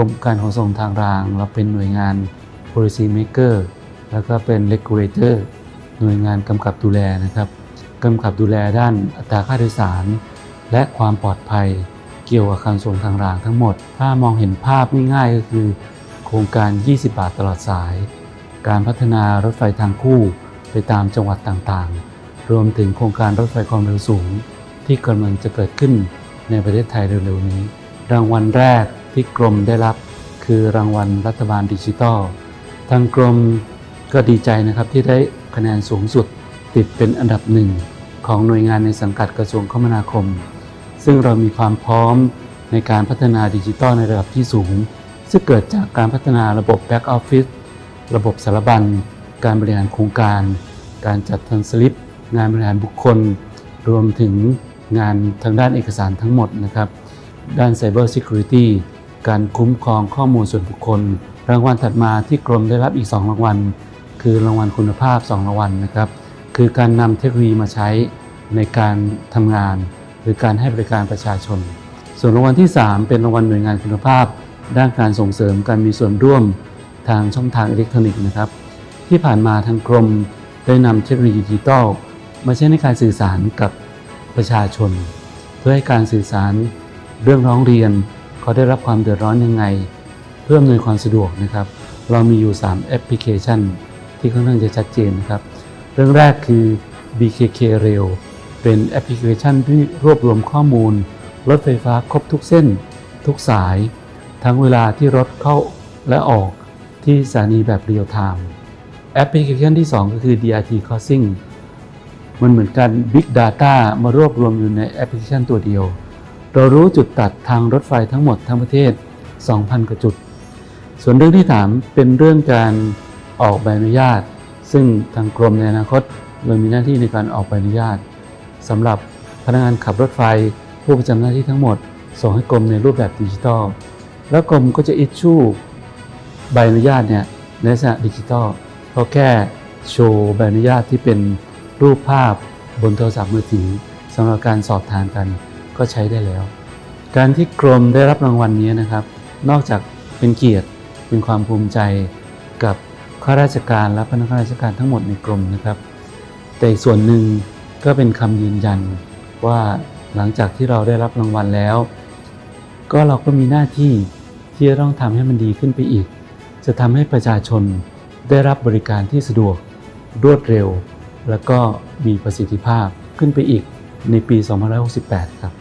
รมการขนส่งทางราง เราเป็นหน่วยงาน policy maker แล้วก็เป็น regulator หน่วยงานกำกับดูแลนะครับกำกับดูแลด้านอัตราค่าโดยสาร และความปลอดภัยเกี่ยวกับการส่งทางรางทั้งหมด ถ้ามองเห็นภาพง่ายๆก็คือ โครงการ 20 บาทตลอดสาย การพัฒนารถไฟทางคู่ไปตามจังหวัดต่างๆ รวมถึงโครงการรถไฟความเร็วสูง ที่กำลังจะเกิดขึ้นในประเทศไทยเร็วๆนี้ รางวัลแรก ที่กรมได้รับคือรางวัลรัฐบาลดิจิทัล ทางกรมก็ดีใจนะครับที่ได้คะแนนสูงสุดติดเป็นอันดับหนึ่งของหน่วยงานในสังกัดกระทรวงคมนาคม ซึ่งเรามีความพร้อมในการพัฒนาดิจิทัลในระดับที่สูง ซึ่งเกิดจากการพัฒนาระบบ Back Office ระบบสารบัญ การบริหารโครงการ การจัดทันสลิป งานบริหารบุคคล รวมถึงงานทางด้านเอกสารทั้งหมดนะครับ ด้าน Cyber Security การคุ้มครองข้อมูลส่วนบุคคล รางวัลถัดมาที่กรมได้รับอีก 2 รางวัล คือรางวัลคุณภาพ 2 รางวัลนะครับ คือการนำเทคโนโลยีมาใช้ในการทำงาน หรือการให้บริการประชาชน ส่วนรางวัลที่ 3 เป็นรางวัลหน่วยงานคุณภาพ ด้านการส่งเสริมการมีส่วนร่วมทางช่องทางอิเล็กทรอนิกส์นะครับ ที่ผ่านมาทางกรมได้นำเทคโนโลยีดิจิทัลมาใช้ในการสื่อสารกับประชาชน เพื่อให้การสื่อสารเรื่องร้องเรียน เขาได้รับความเดือดร้อนยังไง เพื่ออำนวยความสะดวกนะครับ เรามีอยู่ 3 แอปพลิเคชัน ที่ค่อนข้างจะชัดเจนนะครับ เรื่องแรกคือ BKK Rail เป็นแอปพลิเคชันที่รวบรวมข้อมูล รถไฟฟ้าครบทุกเส้น ทุกสาย ทั้งเวลาที่รถเข้าและออกที่สถานีแบบเรียลไทม์แอปพลิเคชันที่ 2 ก็คือ DRT Crossing มันเหมือนกัน Big Data มารวบรวมอยู่ในแอปพลิเคชันตัวเดียว เรารู้จุดตัดทางรถไฟทั้งหมดทั้งประเทศ 2,000 กว่าจุด ส่วนเรื่องที่ 3 เป็นเรื่องการออกใบอนุญาต ซึ่งทางกรมในอนาคตเรามีหน้าที่ในการออกใบอนุญาตสำหรับพนักงานขับรถไฟ ผู้ประจำหน้าที่ทั้งหมด ส่งให้กรมในรูปแบบดิจิทัล แล้วกรมก็จะอิชชูใบอนุญาตเนี่ยในลักษณะดิจิทัลก็แค่โชว์ใบอนุญาตที่เป็นรูปภาพบนโทรศัพท์มือถือสำหรับการสอบทานกัน ก็ใช้ได้แล้ว การที่กรมได้รับรางวัลนี้นะครับ นอกจากเป็นเกียรติเป็นความภูมิใจกับข้าราชการและพนักงานราชการทั้งหมดในกรมนะครับ แต่อีกส่วนหนึ่งก็เป็นคำยืนยันว่าหลังจากที่เราได้รับรางวัลแล้ว ก็เราก็มีหน้าที่ที่จะต้องทำให้มันดีขึ้นไปอีก จะทำให้ประชาชนได้รับบริการที่สะดวกรวดเร็ว แล้วก็มีประสิทธิภาพขึ้นไปอีกในปี 2568 ครับ